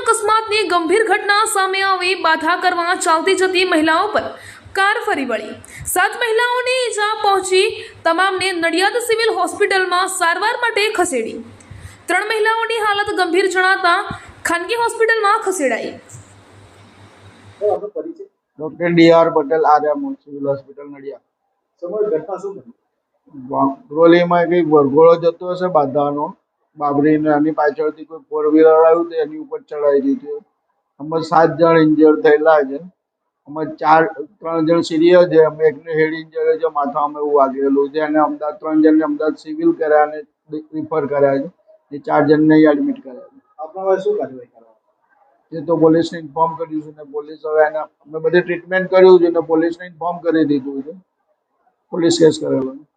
અકસ્માતની ગંભીર ઘટના સામે આવી બાધા કરવા ચાલતી જતી મહિલાઓ પર કાર ફરી વળી. સાત મહિલાઓને ઈજા પહોંચી તમામને નડિયાદ સિવિલ હોસ્પિટલમાં સારવાર માટે ખસેડી. ત્રણ મહિલાઓની હાલત ગંભીર જણાતા ખાનગી હોસ્પિટલમાં ખસેડાઈ. Doctor D R Patel Arya civil hospital Nadiad. સમય ઘટના શું બની? કંઈક વરઘોડો જતો હશે બાધાનો. બાબરીને એની પાછળથી કોઈ ફોર વ્હીલર આવ્યું તો એની ઉપર ચડાવી દીધું. અમે સાત જણ ઇન્જર થયેલા છે. અમે ચાર ત્રણ જણ સિરિયસ છે. અમે એકને હેડ ઇન્જર છે માથામાં એવું વાગેલું છે અને અમદાવાદ ત્રણ જણને અમદાવાદ સિવિલ કર્યા અને રિફર કર્યા છે. એ ચાર જણને એડમિટ કર્યા છે. આપણા શું કાર્યવાહી કરવા એ તો પોલીસને ઇન્ફોર્મ કર્યું છે ને પોલીસ હવે એને અમે બધી ટ્રીટમેન્ટ કર્યું છે ને પોલીસને ઇન્ફોર્મ કરી દીધું છે. પોલીસ કેસ કરેલો છે.